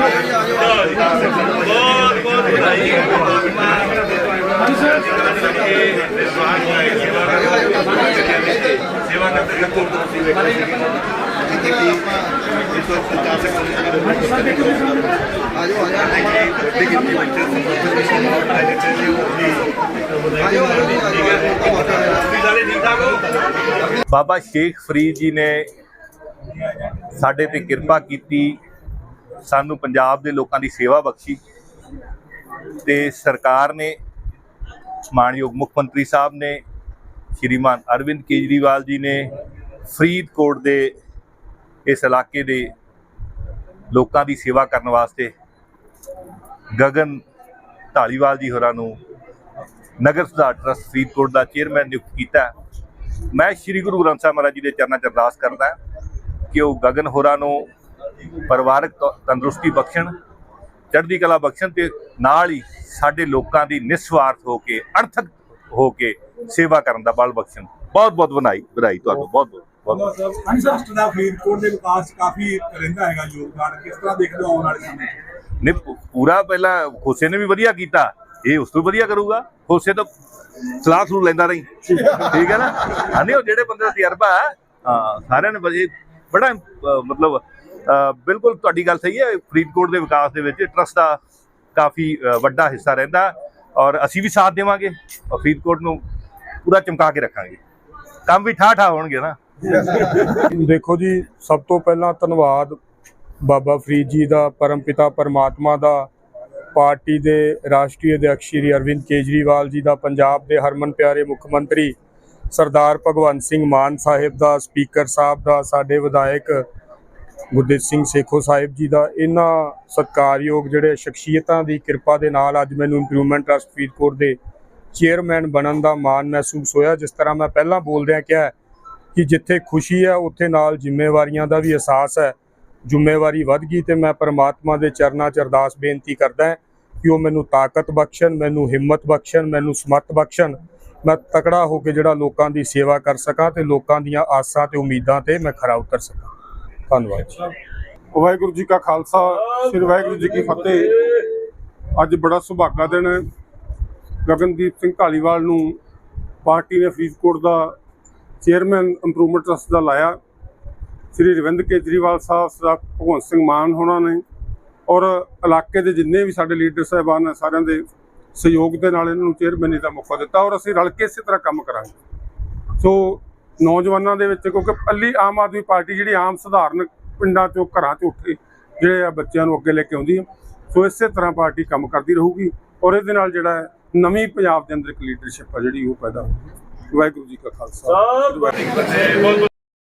ਬਹੁਤ ਬਹੁਤ ਵਧਾਈ ਸੇਵਾ ਕਰਦੇ ਕਰਦੇ ਤੁਸੀਂ ਵੇਖੋ ਆਜੋ ਆਜੋ ਆਜੋ ਤੁਸੀਂ ਸਾਰੇ ਠੀਕ ਠਾਕ ਹੋ ਬਾਬਾ ਸ਼ੇਖ ਫਰੀਦ ਜੀ ਨੇ ਸਾਡੇ ਤੇ ਕਿਰਪਾ ਕੀਤੀ ਸਾਨੂੰ ਪੰਜਾਬ ਦੇ ਲੋਕਾਂ ਦੀ ਸੇਵਾ ਬਖਸ਼ੀ ਤੇ ਸਰਕਾਰ ਨੇ ਮਾਨਯੋਗ ਮੁੱਖ ਮੰਤਰੀ ਸਾਹਿਬ ਨੇ, ਸ਼੍ਰੀਮਾਨ ਅਰਵਿੰਦ ਕੇਜਰੀਵਾਲ ਜੀ ਨੇ ਫਰੀਦਕੋਟ ਦੇ ਇਸ ਇਲਾਕੇ ਦੇ ਲੋਕਾਂ ਦੀ ਸੇਵਾ ਕਰਨ ਵਾਸਤੇ ਗਗਨ ਢਾਲੀਵਾਲ ਜੀ ਹੋਰਾਂ ਨੂੰ ਨਗਰ ਸੁਧਾਰ ਟਰਸਟ ਫਰੀਦਕੋਟ ਦਾ ਚੇਅਰਮੈਨ ਨਿਯੁਕਤ ਕੀਤਾ। ਮੈਂ ਸ੍ਰੀ ਗੁਰੂ ਗ੍ਰੰਥ ਸਾਹਿਬ ਮਹਾਰਾਜ ਜੀ ਦੇ ਚਰਨਾਂ 'ਚ ਅਰਦਾਸ ਕਰਦਾ ਕਿ ਉਹ ਗਗਨ ਹੋਰਾਂ ਨੂੰ ਪਰਿਵਾਰਕ ਤੰਦਰੁਸਤੀ ਬਖਸ਼ਣ ਚੜ੍ਹਦੀ ਕਲਾ ਬਖਸ਼ਣ ਤੇ ਨਾਲ ਹੀ ਸਾਡੇ ਲੋਕਾਂ ਦੀ ਨਿਸਵਾਰਥ ਹੋ ਕੇ ਅਰਥਕ ਹੋ ਕੇ ਸੇਵਾ ਕਰਨ ਦਾ ਬਲ ਬਖਸ਼ਣ। ਬਹੁਤ ਬਹੁਤ ਵਧਾਈ ਵਧਾਈ ਤੁਹਾਨੂੰ ਬਹੁਤ ਬਹੁਤ ਬਹੁਤ ਸਾਹਿਬ ਹਾਂਜੀ ਸਰ ਸਟਨਾ ਫਰੀਦਕੋਟ ਦੇ ਵਿਕਾਸ 'ਚ ਕਾਫੀ ਰਹਿੰਦਾ ਹੈਗਾ ਯੋਗਦਾਨ ਕਿਸ ਤਰ੍ਹਾਂ ਦੇਖਦੇ ਹੋ ਆਉਣ ਵਾਲੇ ਸਮੇਂ? 'ਚ ਨੇ ਪੂਰਾ ਪਹਿਲਾਂ ਖੋਸੇ ਨੇ ਵੀ ਵਧੀਆ ਕੀਤਾ ਇਹ ਉਸ ਤੋਂ ਵਧੀਆ ਕਰੂਗਾ ਖੋਸੇ ਤਾਂ ਸਲਾਹ ਸਲੂਹ ਲੈਂਦਾ ਰਹੀ। ਠੀਕ ਹੈ ਨਾ? ਹਾਂ ਨਹੀਂ ਉਹ ਜਿਹੜੇ ਬੰਦੇ ਦਾ ਤਜਰਬਾ ਹੈ ਸਾਰਿਆਂ ਨੇ ਬੜਾ ਮਤਲਬ ਬਿਲਕੁਲ ਤੁਹਾਡੀ ਗੱਲ ਸਹੀ ਹੈ, ਫਰੀਦਕੋਟ ਦੇ ਵਿਕਾਸ ਦੇ ਵਿੱਚ ਟਰਸਟ ਦਾ ਕਾਫੀ ਵੱਡਾ ਹਿੱਸਾ ਰਹਿੰਦਾ ਔਰ ਅਸੀਂ ਵੀ ਸਾਥ ਦੇਵਾਂਗੇ ਔਰ ਫਰੀਦਕੋਟ ਨੂੰ ਪੂਰਾ ਚਮਕਾ ਕੇ ਰੱਖਾਂਗੇ। ਕੰਮ ਵੀ ਠਾਠਾ ਹੋਣਗੇ ਨਾ। ਦੇਖੋ ਜੀ, ਸਭ ਤੋਂ ਪਹਿਲਾਂ ਧੰਨਵਾਦ ਬਾਬਾ ਫਰੀਦ ਜੀ ਦਾ ਪਰਮਪਿਤਾ ਪਰਮਾਤਮਾ ਦਾ, ਪਾਰਟੀ ਦੇ ਰਾਸ਼ਟਰੀ ਅਧਿਕਸ਼ ਸ਼੍ਰੀ ਅਰਵਿੰਦ ਕੇਜਰੀਵਾਲ ਜੀ ਦਾ, ਪੰਜਾਬ ਦੇ ਹਰਮਨ ਪਿਆਰੇ ਮੁੱਖ ਮੰਤਰੀ ਸਰਦਾਰ ਭਗਵੰਤ ਸਿੰਘ ਮਾਨ ਸਾਹਿਬ ਦਾ, ਸਪੀਕਰ ਸਾਹਿਬ ਦਾ, ਸਾਡੇ ਵਿਧਾਇਕ ਗੁਰਦੀਪ ਸਿੰਘ ਸੇਖੋ ਸਾਹਿਬ ਜੀ ਦਾ ਇਹਨਾਂ ਸਤਿਕਾਰਯੋਗ ਜਿਹੜੇ ਸ਼ਖਸੀਅਤਾਂ ਦੀ ਕਿਰਪਾ ਦੇ ਨਾਲ ਅੱਜ ਮੈਨੂੰ ਇੰਪਰੂਵਮੈਂਟ ਟਰਸਟ ਫਰੀਦਕੋਟ ਦੇ ਚੇਅਰਮੈਨ ਬਣਨ ਦਾ ਮਾਣ ਮਹਿਸੂਸ ਹੋਇਆ, ਜਿਸ ਤਰ੍ਹਾਂ ਮੈਂ ਪਹਿਲਾਂ ਬੋਲਦਿਆਂ ਕਿਹਾ ਕਿ ਜਿੱਥੇ ਖੁਸ਼ੀ ਹੈ, ਉੱਥੇ ਨਾਲ ਜ਼ਿੰਮੇਵਾਰੀਆਂ ਦਾ ਵੀ ਅਹਿਸਾਸ ਹੈ। ਜ਼ਿੰਮੇਵਾਰੀ ਵੱਧ ਗਈ ਤੇ ਮੈਂ ਪਰਮਾਤਮਾ ਦੇ ਚਰਨਾਂ 'ਚ ਅਰਦਾਸ ਬੇਨਤੀ ਕਰਦਾ ਕਿ ਉਹ ਮੈਨੂੰ ਤਾਕਤ ਬਖਸ਼ਣ, ਮੈਨੂੰ ਹਿੰਮਤ ਬਖਸ਼ਣ, ਮੈਨੂੰ ਸਮੱਤ ਬਖਸ਼ਣ। ਮੈਂ ਤਕੜਾ ਹੋ ਕੇ ਜਿਹੜਾ ਲੋਕਾਂ ਦੀ ਸੇਵਾ ਕਰ ਸਕਾਂ ਤੇ ਲੋਕਾਂ ਦੀਆਂ ਆਸਾਂ ਤੇ ਉਮੀਦਾਂ ਤੇ ਮੈਂ ਖਰਾ ਉਤਰ ਸਕਾਂ। ਧੰਨਵਾਦ ਵਾਹਿਗੁਰੂ ਜੀ ਕਾ ਖਾਲਸਾ, ਸ੍ਰੀ ਵਾਹਿਗੁਰੂ ਜੀ ਕੀ ਫਤਿਹ। ਅੱਜ ਬੜਾ ਸੁਭਾਗਾ ਦਿਨ ਹੈ। ਗਗਨਦੀਪ ਸਿੰਘ ਢਾਲੀਵਾਲ ਨੂੰ ਪਾਰਟੀ ਨੇ ਫਰੀਦਕੋਟ ਦਾ ਚੇਅਰਮੈਨ ਇੰਪਰੂਵਮੈਂਟ ਟਰਸਟ ਦਾ ਲਾਇਆ। ਸ੍ਰੀ ਰਵਿੰਦਰ ਕੇਜਰੀਵਾਲ ਸਾਹਿਬ ਸਰਦਾਰ ਭਗਵੰਤ ਸਿੰਘ ਮਾਨ ਹੋਣਾ ਨੇ ਔਰ ਇਲਾਕੇ ਦੇ ਜਿੰਨੇ ਵੀ ਸਾਡੇ ਲੀਡਰ ਸਾਹਿਬਾਨ ਨੇ, ਸਾਰਿਆਂ ਦੇ ਸਹਿਯੋਗ ਦੇ ਨਾਲ ਇਹਨਾਂ ਨੂੰ ਚੇਅਰਮੈਨੀ ਦਾ ਮੌਕਾ ਦਿੱਤਾ ਔਰ ਅਸੀਂ ਰਲ ਕੇ ਇਸੇ ਤਰ੍ਹਾਂ ਕੰਮ ਕਰਾਂਗੇ। ਸੋ ਨੌਜਵਾਨਾਂ ਦੇ ਵਿੱਚ, ਕਿਉਂਕਿ ਪੱਲੀ ਆਮ ਆਦਮੀ ਪਾਰਟੀ ਜਿਹੜੀ ਆਮ ਸਧਾਰਨ ਪਿੰਡਾਂ ਚੋਂ ਘਰਾਂ ਚੋਂ ਉੱਠ ਕੇ ਜਿਹੜੇ ਆ ਬੱਚਿਆਂ ਨੂੰ ਅੱਗੇ ਲੈ ਕੇ ਆਉਂਦੀ ਹੈ ਸੋ ਇਸੇ ਤਰ੍ਹਾਂ ਪਾਰਟੀ ਕੰਮ ਕਰਦੀ ਰਹੂਗੀ ਔਰ ਇਹਦੇ ਨਾਲ ਜਿਹੜਾ ਨਵੀਂ ਪੰਜਾਬ ਦੇ ਅੰਦਰ ਇੱਕ ਲੀਡਰਸ਼ਿਪ ਆ ਜਿਹੜੀ ਉਹ ਪੈਦਾ ਹੋਊਗੀ। ਵਾਹਿਗੁਰੂ ਜੀ ਕਾ ਖਾਲਸਾ।